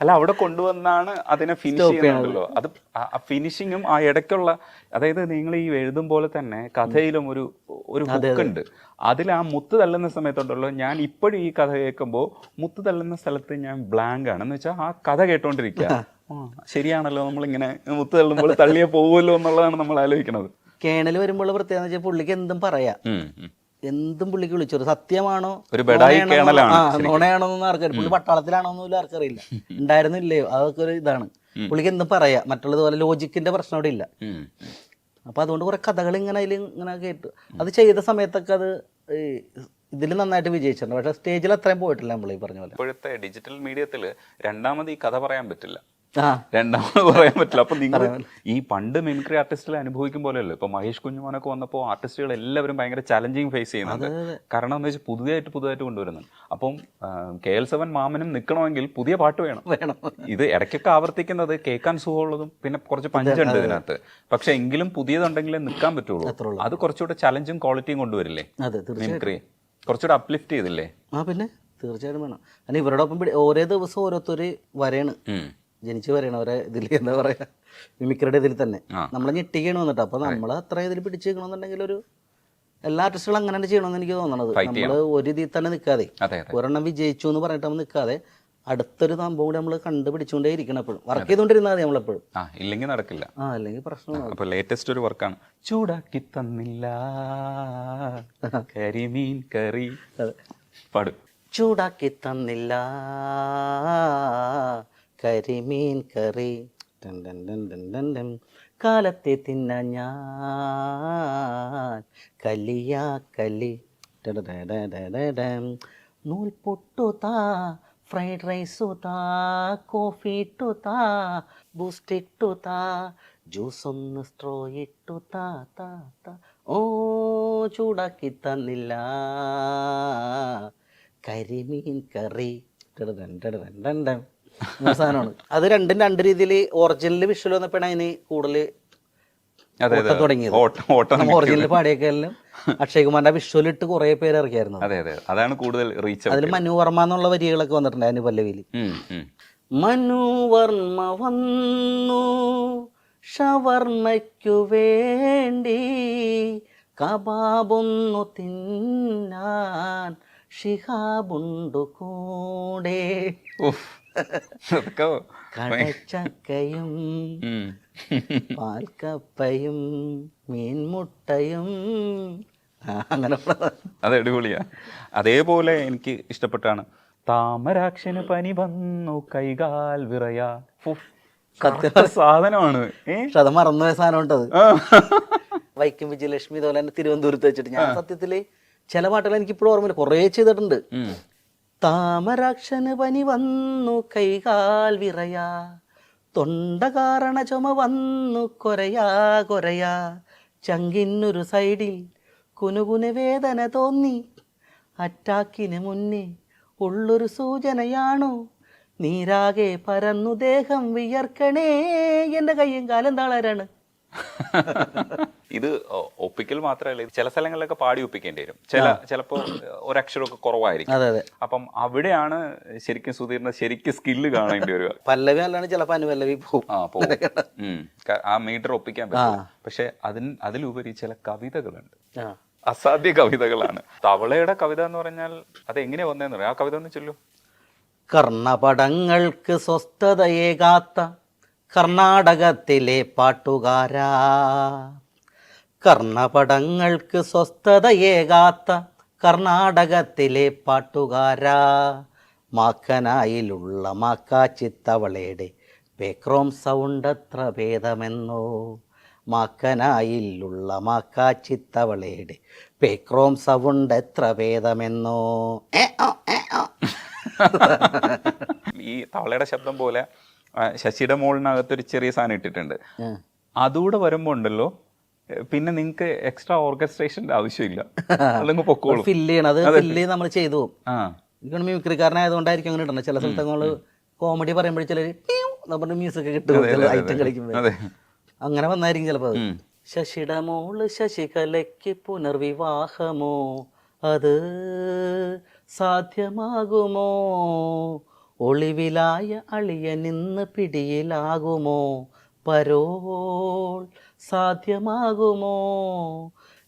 അല്ല അവിടെ കൊണ്ടുവന്നാണ് അതിനെ ഫിനിഷ് ചെയ്യുന്നുണ്ടല്ലോ അത് ഫിനിഷിങ്ങും ആ ഇടയ്ക്കുള്ള അതായത് നിങ്ങൾ ഈ എഴുതും പോലെ തന്നെ കഥയിലും ഒരു ഒരു ഉണ്ട്. അതിൽ ആ മുത്ത് തള്ളുന്ന സമയത്തുണ്ടല്ലോ ഞാൻ ഇപ്പോഴും ഈ കഥ കേൾക്കുമ്പോൾ മുത്ത് തള്ളുന്ന സ്ഥലത്ത് ഞാൻ ബ്ലാങ്ക് ആണ്. എന്ന് വെച്ചാൽ ആ കഥ കേട്ടോണ്ടിരിക്കുക ശരിയാണല്ലോ നമ്മളിങ്ങനെ മുത്ത് തള്ളുമ്പോൾ തള്ളിയെ പോകുമല്ലോ എന്നുള്ളതാണ് നമ്മൾ ആലോചിക്കുന്നത് കേണൽ വരുമ്പോൾ പ്രത്യേകത വെച്ചാൽ പുള്ളിക്ക് എന്തും പറയാം. എന്തും പുള്ളിക്ക് വിളിച്ചു. സത്യമാണോ? ഒരു നുണയാണോ- എന്നൊന്നും ആർക്കറിയില്ല. പുള്ളി പട്ടാളത്തിലാണോ പോലും ആർക്കറിയില്ല. ഉണ്ടായിരുന്നില്ലയോ അതൊക്കെ ഒരു ഇതാണ്. പുള്ളിക്ക് എന്തും പറയാം. മറ്റുള്ളതുപോലെ ലോജിക്കിന്റെ പ്രശ്നം അവിടെ ഇല്ല. ഉം, ഉം. അപ്പൊ അതുകൊണ്ട് കുറെ കഥകൾ ഇങ്ങനെ അതിൽ ഇങ്ങനെ കേട്ടു. അത് ചെയ്ത സമയത്തൊക്കെ അത് ഇതിൽ നന്നായിട്ട് വിജയിച്ചിട്ടുണ്ട്. പക്ഷെ സ്റ്റേജിൽ അത്രയും പോയിട്ടില്ല നമ്മൾ ഈ പറഞ്ഞ പോലെ. ഇപ്പോഴത്തെ ഡിജിറ്റൽ മീഡിയത്തിൽ രണ്ടാമത് ഈ കഥ പറയാൻ പറ്റില്ല. രണ്ടാമത് പറയാൻ പറ്റില്ല. അപ്പൊ നിങ്ങൾ ഈ പണ്ട് മിമിക്രി ആർട്ടിസ്റ്റിൽ അനുഭവിക്കും പോലെയല്ലോ? ഇപ്പൊ മഹേഷ് കുഞ്ഞുമോനൊക്കെ വന്നപ്പോൾ ആർട്ടിസ്റ്റുകൾ എല്ലാവരും ഭയങ്കര ചലഞ്ചിങ് ഫേസ് ചെയ്യുന്നുണ്ട് കാരണം എന്താ വെച്ചാൽ പുതിയതായിട്ട് പുതുതായിട്ട് കൊണ്ടുവരുന്നുണ്ട് അപ്പം കെ എൽ സെവൻ മാമനും നിൽക്കണമെങ്കിൽ പുതിയ പാട്ട് വേണം. വേണം. ഇത് ഇടയ്ക്കൊക്കെ ആവർത്തിക്കുന്നത് കേൾക്കാൻ സുഖമുള്ളതും പിന്നെ കുറച്ച് പഞ്ചുണ്ട് ഇതിനകത്ത്. പക്ഷെ എങ്കിലും പുതിയതുണ്ടെങ്കിലേ നിൽക്കാൻ പറ്റുള്ളൂ. അത് കുറച്ചുകൂടെ ചലഞ്ചും ക്വാളിറ്റിയും കൊണ്ടുവരില്ലേ? മിമിക്രി. കുറച്ചുകൂടെ അപ്ലിഫ്റ്റ് ചെയ്തില്ലേ? ആ പിന്നെ? തീർച്ചയായിട്ടും വേണം. കാരണം ഇവരോടൊപ്പം ഓരോ ദിവസം ഓരോരുത്തർ വരെയാണ്. ജനിച്ചു പറയണവരെ അവരെ ഇതിൽ എന്താ പറയാ മിമിക്രിയുടെ ഇതിൽ തന്നെ. നമ്മൾ നമ്മളെ ഞെട്ടിക്കണം എന്നിട്ട് അപ്പൊ നമ്മൾ അത്ര ഇതിൽ പിടിച്ചേക്കണമെന്നുണ്ടെങ്കിൽ ഒരു എല്ലാ ആർട്ടിസ്റ്റുകളും അങ്ങനെ തന്നെ ചെയ്യണമെന്ന് എനിക്ക് തോന്നണത്. നമ്മൾ ഒരു ഇതിൽ തന്നെ നിൽക്കാതെ ഒരെണ്ണം വിജയിച്ചു എന്ന് പറഞ്ഞിട്ട് നമ്മൾ നിൽക്കാതെ അടുത്തൊരു സംഭവം കൂടി നമ്മൾ കണ്ടുപിടിച്ചുകൊണ്ടേ ഇരിക്കണം എപ്പോഴും. വർക്ക് ചെയ്തുകൊണ്ടിരുന്നാൽ മതി നമ്മളെപ്പോഴും. ആ ഇല്ലെങ്കിൽ നടക്കില്ല. ആ അല്ലെങ്കിൽ അപ്പൊ ലേറ്റസ്റ്റ് ഒരു വർക്കാണ് ചൂടാക്കി തന്നില്ല. കരിമീൻ കറി. പാടും. ചൂടാക്കി തന്നില്ല. കരിമീൻ കറി. കാലത്തെ തിന്ന ഞാൻ കലിയാ കലി നൂൽ നൂൽപൊട്ടു താ ഫ്രൈഡ് റൈസു താ കോഫി ഇട്ടു താ ബൂസ്റ്റ് ഇട്ടു താ ജ്യൂസ് ഒന്ന് സ്ട്രോ ഇട്ടു താ താ താ ഓ ചൂടാക്കി തന്നില്ല കരിമീൻ കറി ടൻ ടൻ. ഇങ്ങനെ സാധനമാണ്. അത് രണ്ടും രണ്ട് രീതിയിൽ ഒറിജിനൽ വിഷ്വൽ വന്നപ്പോഴാണ് അതിന് കൂടുതൽ ഓട്ടം തുടങ്ങിയത്. ഒറിജിനൽ പാടിയൊക്കെയാലും അക്ഷയ് കുമാറിന്റെ വിഷ്വൽ ഇട്ട് കുറെ പേര് ഇറക്കിയായിരുന്നു. അതെ അതെ. അതാണ് കൂടുതൽ റീച്ച് അതിൽ മനു വർമ്മ എന്നുള്ള വരികളൊക്കെ വന്നിട്ടുണ്ട് അതിന് പല്ലവിയിൽ മനു വർമ്മ വന്നു ഷവർമ്മയ്ക്കു വേണ്ടി കബാബൊന്നു തിന്നാൻ ഷിഹാബുണ്ടു കൂടെ. കടച്ചക്കയും. പാൽക്കപ്പയും മീൻമുട്ടയും. അങ്ങനെ അത് അടിപൊളിയാ. അതേപോലെ എനിക്ക് ഇഷ്ടപ്പെട്ടാണ്. താമരാക്ഷന് പനി വന്നു കൈകാൽ വിറയാ. സാധനമാണ്. പക്ഷെ അത് മറന്നുപോയ സാധനം ഉണ്ടത് വൈക്കം വിജയലക്ഷ്മി ഇതുപോലെ തന്നെ തിരുവനന്തപുരത്ത് വെച്ചിട്ട്. ഞാൻ സത്യത്തിൽ ചില പാട്ടുകൾ എനിക്ക് ഇപ്പോഴും ഓർമ്മയില്ല. കുറേ ചെയ്തിട്ടുണ്ട്. താമരാക്ഷന് പനി വന്നു കൈകാൽ വിറയാ. തൊണ്ട കാരണ ചുമ വന്നു കൊരയാ കൊരയാ. ചങ്കിന്നൊരു സൈഡിൽ കുനുകുന വേദന തോന്നി. അറ്റാക്കിന് മുന്നേ ഉള്ളൊരു സൂചനയാണോ. നീരാകെ പരന്നു ദേഹം വിയർക്കണേ എന്റെ കയ്യും കാലം താളരാണ്. ഇത് ഒപ്പിക്കൽ മാത്രമല്ല ഇത് ചില സ്ഥലങ്ങളിലൊക്കെ പാടി ഒപ്പിക്കേണ്ടി വരും. ചില ചിലപ്പോ ഒരക്ഷരമൊക്കെ കുറവായിരിക്കും. അതെ അതെ. അപ്പം അവിടെയാണ് ശരിക്കും സുധീറിന്റെ ശരിക്കും സ്കില്ല് കാണേണ്ടി വരിക. പല്ലവി അല്ലാണ്ട് ചിലപ്പോൾ അനുപല്ലവി ആ പോകും ഉം. ക- ആ മീറ്റർ ഒപ്പിക്കാൻ പറ്റും. പക്ഷെ അതിന് അതിലുപരി ചില കവിതകളുണ്ട്. ആ. അസാധ്യ കവിതകളാണ്. തവളയുടെ കവിത എന്ന് പറഞ്ഞാൽ അത് എങ്ങനെയാ വന്നതെന്ന് പറയാം ആ കവിത ഒന്ന് ചൊല്ലു. കർണപടങ്ങൾക്ക് സ്വസ്ഥതയേകാത്ത കർണാടകത്തിലെ പാട്ടുകാരാ. കർണപടങ്ങൾക്ക് സ്വസ്ഥതയേകാത്ത കർണാടകത്തിലെ പാട്ടുകാരാ. മാക്കനായിലുള്ള മാക്കാച്ചിത്തവളയുടെ പേക്രോം സൗണ്ട് എത്ര ഭേദമെന്നോ. മാക്കനായിലുള്ള മാക്കാച്ചിത്തവളയുടെ പേക്രോം സൗണ്ട് എത്ര ഭേദമെന്നോ. ഈ തവളയുടെ ശബ്ദം പോലെ ശശിയുടെ മോളിനകത്ത് ഒരു ചെറിയ സാധനം ഇട്ടിട്ടുണ്ട്. അതുകൂടെ വരുമ്പോ ഉണ്ടല്ലോ പിന്നെ നിങ്ങൾക്ക് എക്സ്ട്രാ ഓർക്കസ്ട്രേഷന്റെ ആവശ്യമില്ല. അല്ലെങ്കിൽ പൊക്കോളൂ. ഫില്ല് ചെയ്യണം. അത് ഫില്ല് നമ്മൾ ചെയ്തു പോകും. എനിക്കാണ് മിമിക്രിക്കാരനായതുകൊണ്ടായിരിക്കും അങ്ങനെ ഇടണം ചില സ്ഥലത്ത് നമ്മൾ കോമഡി പറയുമ്പോൾ ചിലർ നമ്മുടെ മ്യൂസിക് കിട്ടും. ഐറ്റം കളിക്കുമ്പോൾ അങ്ങനെ വന്നായിരിക്കും ചിലപ്പോൾ. ശശിയുടെ മോൾ ശശികലയ്ക്ക് പുനർവിവാഹമോ? അത് സാധ്യമാകുമോ? ഒളിവിലായ അളിയനിന്ന് പിടിയിലാകുമോ? പരോൾ സാധ്യമാകുമോ?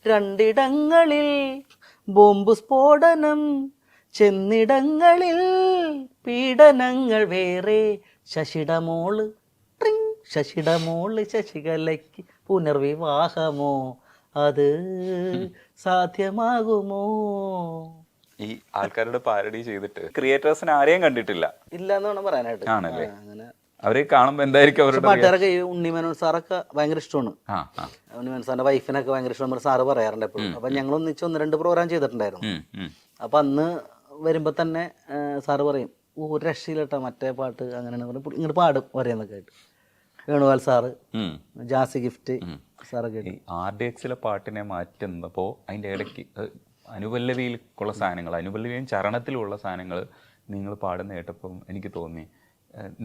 രണ്ടിടങ്ങളിൽ ബോംബ് സ്ഫോടനം ചെന്നിടങ്ങളിൽ പീഡനങ്ങൾ വേറെ. ശശിടമോൾ ട്രിങ് ശശിടമോൾ ശശികലയ്ക്ക് പുനർവിവാഹമോ? അത് സാധ്യമാകുമോ? ഈ ആൾക്കാരുടെ പാരഡി ചെയ്തിട്ട് ക്രിയേറ്റേഴ്സിന് ആരെയും കണ്ടിട്ടില്ല. ഇല്ല എന്ന് വേണം പറയാനായിട്ട്. ആണല്ലേ? അങ്ങനെ. അവരെ കാണുമ്പോ എന്തായിരിക്കും അവരുടെ പാട്ടുകാരൊക്കെ ഈ ഉണ്ണിമേനോൻ സാറൊക്കെ ഭയങ്കര ഇഷ്ടമാണ്. ഉണ്ണിമേനോൻ സാറിന്റെ വൈഫിനൊക്കെ ഭയങ്കര ഇഷ്ടമാണ് സാറ് പറയാറുണ്ട് എപ്പോഴും. അപ്പൊ ഞങ്ങൾ ഒന്നിച്ച് ഒന്ന് രണ്ട് പ്രോഗ്രാം ചെയ്തിട്ടുണ്ടായിരുന്നു. അപ്പൊ അന്ന് വരുമ്പോ തന്നെ സാറ് പറയും "ഓ, ഒരു രക്ഷയിലട്ടോ മറ്റേ പാട്ട് അങ്ങനെ പറഞ്ഞ് ഇങ്ങോട്ട് പാടും പറയുന്നൊക്കെ ആയിട്ട്. വേണുപാൽ സാറ് ജാസി ഗിഫ്റ്റ് സാറൊക്കെ ആർ ഡി എക്സിലെ പാട്ടിനെ മാറ്റുന്നപ്പോ അതിന്റെ ഇടയ്ക്ക് അനുപല്ലവിയിലുള്ള സാധനങ്ങൾ അനുപല്ലവിയും ചരണത്തിലുള്ള സാധനങ്ങൾ നിങ്ങൾ പാടുന്ന കേട്ടപ്പം എനിക്ക് തോന്നി.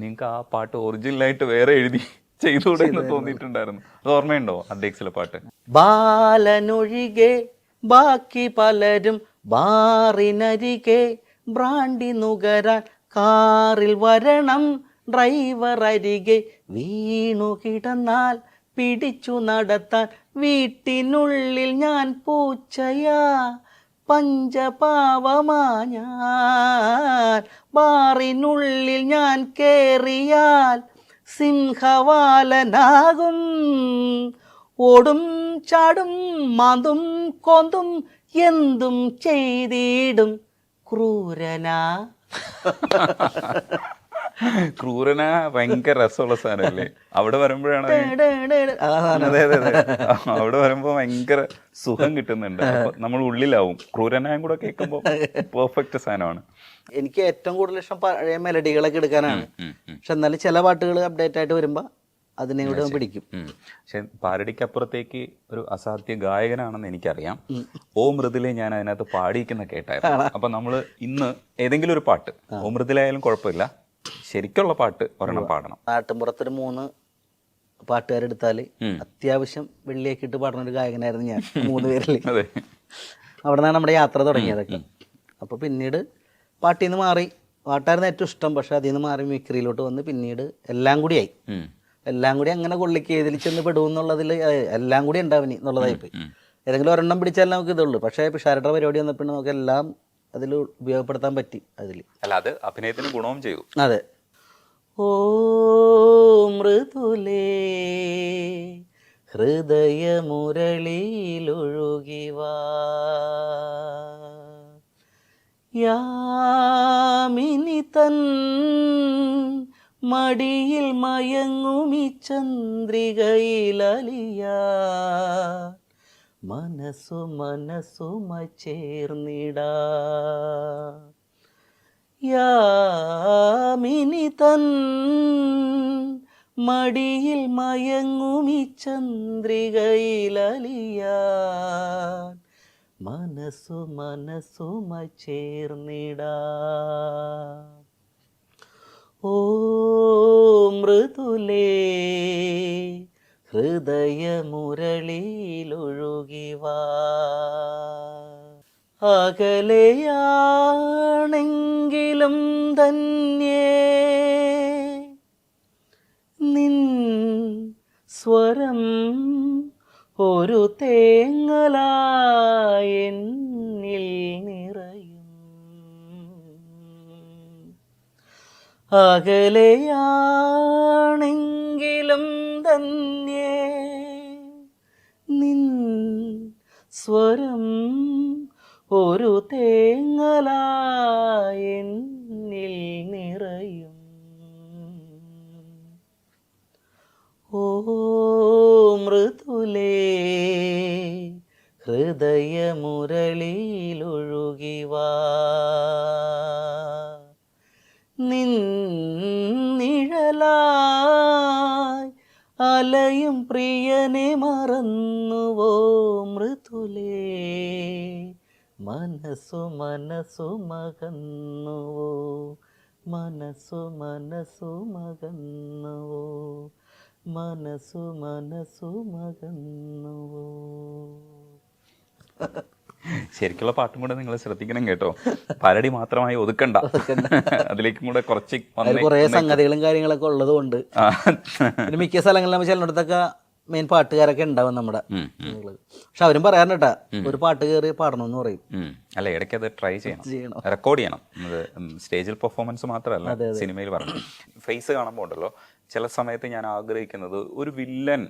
നിങ്ങൾക്ക് ആ പാട്ട് ഒറിജിനലായിട്ട് വേറെ എഴുതി ചെയ്തുകൂടെ എന്ന് തോന്നിയിട്ടുണ്ടായിരുന്നു. അത് ഓർമ്മയുണ്ടോ അദ്ദേഹത്തിലെ പാട്ട്? ബാലനൊഴികെ ബാക്കി പലരും ബാറിനരികെ ബ്രാണ്ടി നുകരാൻ കാറിൽ വരണം. ഡ്രൈവർ അരികെ വീണു കിടന്നാൽ പിടിച്ചു നടത്താൻ വീട്ടിനുള്ളിൽ ഞാൻ പൂച്ചയാ. പഞ്ചപാവമാ ഞാൻ ബാറിനുള്ളിൽ ഞാൻ കേറിയാൽ സിംഹവാലനാകും. ഓടും ചാടും മാന്തും കൊന്തും എന്തും ചെയ്തിടും ക്രൂരനാ. ക്രൂരന ഭയങ്കര രസമുള്ള സാധനമല്ലേ? അവിടെ വരുമ്പോഴാണ് അതെ അതെ അതെ അവിടെ വരുമ്പോ ഭയങ്കര സുഖം കിട്ടുന്നുണ്ട്. നമ്മൾ ഉള്ളിലാവും. ക്രൂരനായും കൂടെ കേൾക്കുമ്പോൾ പെർഫെക്റ്റ് സാധനമാണ്. എനിക്ക് ഏറ്റവും കൂടുതൽ ഇഷ്ടം പഴയ മെലഡികളൊക്കെ എടുക്കാനാണ്. പക്ഷെ എന്നാലും ചില പാട്ടുകൾ അപ്ഡേറ്റ് ആയിട്ട് വരുമ്പോൾ അതിനെ കൂടെ പിടിക്കും. പക്ഷെ പക്ഷെ പാരടിക്കപ്പുറത്തേക്ക് ഒരു അസാധ്യ ഗായകനാണെന്ന് എനിക്കറിയാം. ഓ മൃദുലെ ഞാൻ അതിനകത്ത് പാടിയിരിക്കുന്ന കേട്ടായിരുന്നു. അപ്പൊ നമ്മൾ ഇന്ന് ഏതെങ്കിലും ഒരു പാട്ട്. ഓ മൃദുലായാലും കുഴപ്പമില്ല. ശരിക്കുള്ള പാട്ട് ഒരെണ്ണം പാടണം. നാട്ടിൻപുറത്തൊരു മൂന്ന് പാട്ടുകാരെടുത്താൽ. അത്യാവശ്യം വെള്ളിയൊക്കെ ഇട്ട് പാടുന്ന ഒരു ഗായകനായിരുന്നു ഞാൻ മൂന്ന് പേരിൽ അതെ. അവിടെ നിന്നാണ് നമ്മുടെ യാത്ര തുടങ്ങിയതൊക്കെ അപ്പോൾ പിന്നീട് പാട്ടിൽ നിന്ന് മാറി. പാട്ടായിരുന്നു ഏറ്റവും ഇഷ്ടം പക്ഷെ അതിൽ നിന്ന് മാറി മിക്രിയിലോട്ട് വന്ന് പിന്നീട് എല്ലാം കൂടിയായി എല്ലാം കൂടി അങ്ങനെ കൊള്ളിക്ക് ഏതിൽ ചെന്ന് പെടും എന്നുള്ളതിൽ എല്ലാം കൂടി ഉണ്ടാവിനി എന്നുള്ളതായിപ്പോയി പോയി. ഏതെങ്കിലും ഒരെണ്ണം പിടിച്ചാൽ നമുക്ക് ഇതുള്ളൂ. പക്ഷേ പിഷാരുടെ പരിപാടി വന്നപ്പോൾ നമുക്ക് എല്ലാം അതിൽ ഉപയോഗപ്പെടുത്താൻ പറ്റി അതിൽ അല്ല അത് അഭിനയത്തിന് ഗുണവും ചെയ്തു. അതെ. ഓ മൃദുലേ ഹൃദയമുരളിയിലൊഴുകിവാ യാമിനി തൻ മടിയിൽ മയങ്ങുമി ചന്ദ്രികയിലലിയ. മനസ്സു മനസ്സുമ ചേർന്നിടാ. യാമിനി തൻ മടിയിൽ മയങ്ങുമി ചന്ദ്രികയിലലിയാൻ. മനസ്സു മനസ്സുമ ചേർന്നിടാ. ഓ മൃദുലേ ഹൃദയമുരളിയിലൊഴുകിവാ അകലെയാണെങ്കിലും തന്നെ നിൻ സ്വരം ഒരു തേങ്ങലായെന്നിൽ നിറയും. അകലെയാണെങ്കിലും തന്നെ നിൻ സ്വരം ഒരു തേങ്ങലായെന്നിൽ നിറയും. ഓ മൃതുലേ മൃദുലേ ഹൃദയമുരളിയിലൊഴുകിവാ നിഴലായ് അലയും പ്രിയനെ മറന്നുവോ മൃദുലേ? മനസ്സു മനസ്സു മകന്നുവോ? മനസ്സു മനസ്സു മകന്നുവോ? മനസ്സു മനസ്സു മകന്നുവോ? ശരിക്കുള്ള പാട്ടും കൂടെ നിങ്ങൾ ശ്രദ്ധിക്കണം കേട്ടോ. പരടി മാത്രമായി ഒതുക്കണ്ട. അതിലേക്കും കൂടെ കുറച്ച് കുറേ സംഗതികളും കാര്യങ്ങളൊക്കെ ഉള്ളതുകൊണ്ട്. മിക്ക സ്ഥലങ്ങളിലും നമ്മൾ ചെല്ലിടത്തൊക്കെ മെയിൻ പാട്ടുകാരൊക്കെ ഉണ്ടാവും നമ്മുടെ. പക്ഷെ അവരും പറയാറുണ്ട് കേട്ടാ ഒരു പാട്ട് കയറി പാടണമെന്ന് പറയും. അല്ല ഇടയ്ക്ക് അത് ട്രൈ ചെയ്യണം. റെക്കോർഡ് ചെയ്യണം. സ്റ്റേജിൽ പെർഫോമൻസ് മാത്രമല്ല സിനിമയിൽ പറഞ്ഞു ഫേസ് കാണുമ്പോൾ ഉണ്ടല്ലോ ചില സമയത്ത് ഞാൻ ആഗ്രഹിക്കുന്നത് ഒരു വില്ലൻ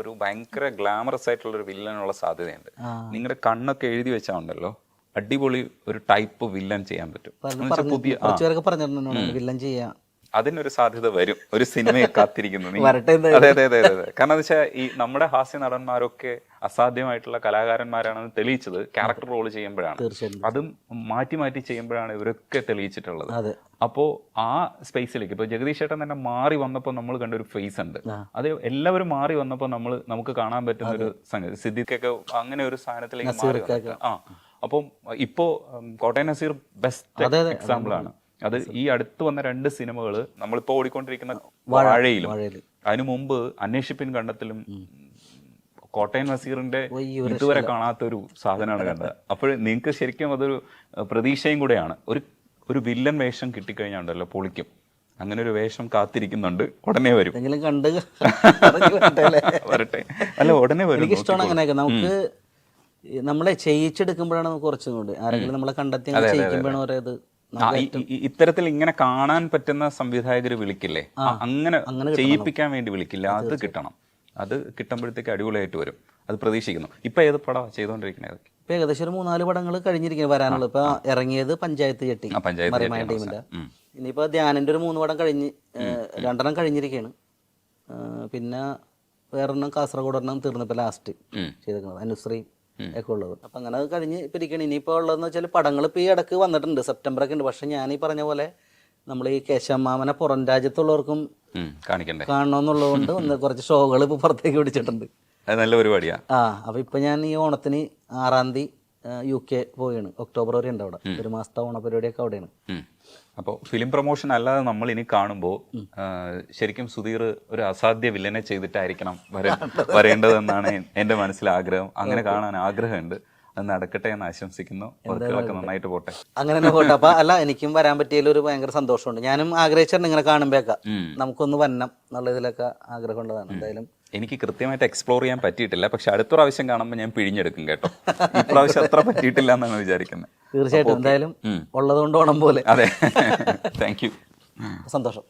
ഒരു ഭയങ്കര ഗ്ലാമറസ് ആയിട്ടുള്ള ഒരു വില്ലനുള്ള സാധ്യതയുണ്ട്. നിങ്ങളുടെ കണ്ണൊക്കെ എഴുതി വെച്ചാൽ ഉണ്ടല്ലോ അടിപൊളി ഒരു ടൈപ്പ് വില്ലൻ ചെയ്യാൻ പറ്റും. പുതിയ വില്ലൻ ചെയ്യാം. അതിനൊരു സാധ്യത വരും. ഒരു സിനിമയെ കാത്തിരിക്കുന്നു. അതെ അതെ അതെ അതെ. കാരണം എന്താ വെച്ചാൽ ഈ നമ്മുടെ ഹാസ്യ നടന്മാരൊക്കെ അസാധ്യമായിട്ടുള്ള കലാകാരന്മാരാണെന്ന് തെളിയിച്ചത് ക്യാരക്ടർ റോൾ ചെയ്യുമ്പോഴാണ്. അതും മാറ്റി മാറ്റി ചെയ്യുമ്പോഴാണ് ഇവരൊക്കെ തെളിയിച്ചിട്ടുള്ളത്. അപ്പോ അപ്പോൾ ആ സ്പേസിലേക്ക് ഇപ്പൊ ജഗദീഷ് ചേട്ടൻ തന്നെ മാറി വന്നപ്പോൾ നമ്മൾ കണ്ട ഒരു ഫേസ് ഉണ്ട്. അത് എല്ലാവരും മാറി വന്നപ്പോൾ നമ്മൾ നമുക്ക് കാണാൻ പറ്റുന്ന ഒരു സംഗതി സിദ്ദിഖൊക്കെ അങ്ങനെ ഒരു സ്ഥാനത്തിലേക്ക് മാറി ആ. അപ്പം ഇപ്പോ കോട്ടയം നസീർ ബെസ്റ്റ് എക്സാമ്പിൾ ആണ്. അത് ഈ അടുത്ത് വന്ന രണ്ട് സിനിമകൾ നമ്മളിപ്പോ ഓടിക്കൊണ്ടിരിക്കുന്ന വാഴയിലും. അതിനു മുമ്പ് അന്വേഷിപ്പിൻ കണ്ടത്തിലും കോട്ടയം നസീറിന്റെ ഇതുവരെ കാണാത്ത ഒരു സാധനമാണ് കണ്ടത്. അപ്പോൾ നിങ്ങൾക്ക് ശരിക്കും അതൊരു പ്രതീക്ഷയും കൂടെയാണ്. ഒരു ഒരു വില്ലൻ വേഷം കിട്ടിക്കഴിഞ്ഞാണ്ടല്ലോ പൊളിക്കും. അങ്ങനെ ഒരു വേഷം കാത്തിരിക്കുന്നുണ്ട്. ഉടനെ വരും. കണ്ട് വരട്ടെ. അല്ല ഉടനെ വരും. എനിക്ക് ഇഷ്ടമാണ് അങ്ങനെയൊക്കെ. നമുക്ക് നമ്മളെ ചെയ്യിച്ചെടുക്കുമ്പോഴാണ് നമുക്ക് കുറച്ചും കൂടി. ആരെങ്കിലും നമ്മളെ കണ്ടെത്തി ചെയ്യിക്കുമ്പോഴാണ് ഈ- ഇത്തരത്തിൽ ഇങ്ങനെ കാണാൻ പറ്റുന്ന സംവിധായകർ വിളിക്കില്ലേ? അങ്ങനെ ചെയ്യിപ്പിക്കാൻ വേണ്ടി വിളിക്കില്ല? അത് കിട്ടണം. അത് കിട്ടുമ്പോഴത്തേക്ക് അടിപൊളിയായിട്ട് വരും. അത് പ്രതീക്ഷിക്കുന്നു. ഇപ്പൊ ഏത് പടം ചെയ്തുകൊണ്ടിരിക്കുന്നത് ഇപ്പൊ ഏകദേശം ഒരു മൂന്നാൽ പടങ്ങൾ കഴിഞ്ഞിരിക്കുന്നത് വരാനുള്ളത് ഇപ്പൊ ഇറങ്ങിയത് പഞ്ചായത്ത് ചെട്ടി പഞ്ചായത്ത് ടീമിന്റെ. ഇനിയിപ്പോ ധ്യാനന്റെ ഒരു മൂന്ന് പടം കഴിഞ്ഞ് രണ്ടെണ്ണം കഴിഞ്ഞിരിക്കുകയാണ് ഏഹ്, പിന്നെ വേറെ കാസർഗോഡ് ഒരെണ്ണം തീർന്നപ്പോ ലാസ്റ്റ്. ചെയ്തേക്കുന്നത് അനുശ്രീ ഒക്കെ ഉള്ളത് അപ്പൊ അങ്ങനെ അത് കഴിഞ്ഞ് പിരിക്കണം ഇനിയിപ്പോ ഉള്ളതെന്ന് വെച്ചാൽ പടങ്ങൾ ഇപ്പൊ ഈ ഇടയ്ക്ക് വന്നിട്ടുണ്ട്. സെപ്റ്റംബർ ഒക്കെ ഉണ്ട്. പക്ഷെ ഞാൻ ഈ പറഞ്ഞ പോലെ നമ്മൾ ഈ കേശവമാമനെ പുറം രാജ്യത്തുള്ളവർക്കും കാണിക്കണ്ടേ? കാണണമെന്നുള്ളതുകൊണ്ട് ഒന്ന് കുറച്ച് ഷോകൾ ഇപ്പൊ പുറത്തേക്ക് പിടിച്ചിട്ടുണ്ട്. നല്ല പരിപാടിയാ. ആ അപ്പൊ ഇപ്പൊ ഞാൻ ഈ ഓണത്തിന് ആറാം തീയതി യു കെ പോവുകയാണ് ഒക്ടോബർ വരെ ഉണ്ട് അവിടെ ഒരു മാസത്തെ ഓണപരിപാടിയൊക്കെ അവിടെയാണ്. അപ്പോൾ ഫിലിം പ്രൊമോഷൻ അല്ലാതെ നമ്മൾ ഇനി കാണുമ്പോൾ ശരിക്കും സുധീർ ഒരു അസാധ്യ വില്ലനെ ചെയ്തിട്ടായിരിക്കണം വര- വരേണ്ടതെന്നാണ് എന്റെ മനസ്സിലെ ആഗ്രഹം അങ്ങനെ കാണാൻ ആഗ്രഹമുണ്ട്. അത് നടക്കട്ടെ എന്ന് ആശംസിക്കുന്നു. വർക്കുകളൊക്കെ നന്നായിട്ട് പോട്ടെ. അങ്ങനെ തന്നെ പോട്ടെ. അപ്പൊ അല്ല എനിക്കും വരാൻ പറ്റിയതിൽ ഒരു ഭയങ്കര സന്തോഷമുണ്ട്. ഞാനും ആഗ്രഹിച്ചിട്ടുണ്ട് ഇങ്ങനെ കാണുമ്പോഴേക്കാം. നമുക്കൊന്ന് വന്നം എന്നുള്ള ഇതിലൊക്കെ ആഗ്രഹമുള്ളതാണ്. എന്തായാലും എനിക്ക് കൃത്യമായിട്ട് എക്സ്പ്ലോർ ചെയ്യാൻ പറ്റിയിട്ടില്ല. പക്ഷെ അടുത്ത പ്രാവശ്യം കാണുമ്പോൾ ഞാൻ പിഴിഞ്ഞെടുക്കും കേട്ടോ. ഈ പ്രാവശ്യം അത്ര പറ്റിയിട്ടില്ല എന്നാണ് വിചാരിക്കുന്നത് തീർച്ചയായിട്ടും. എന്തായാലും ഉള്ളതുകൊണ്ട് ഓണം പോലെ. അതെ. താങ്ക് യു സന്തോഷം.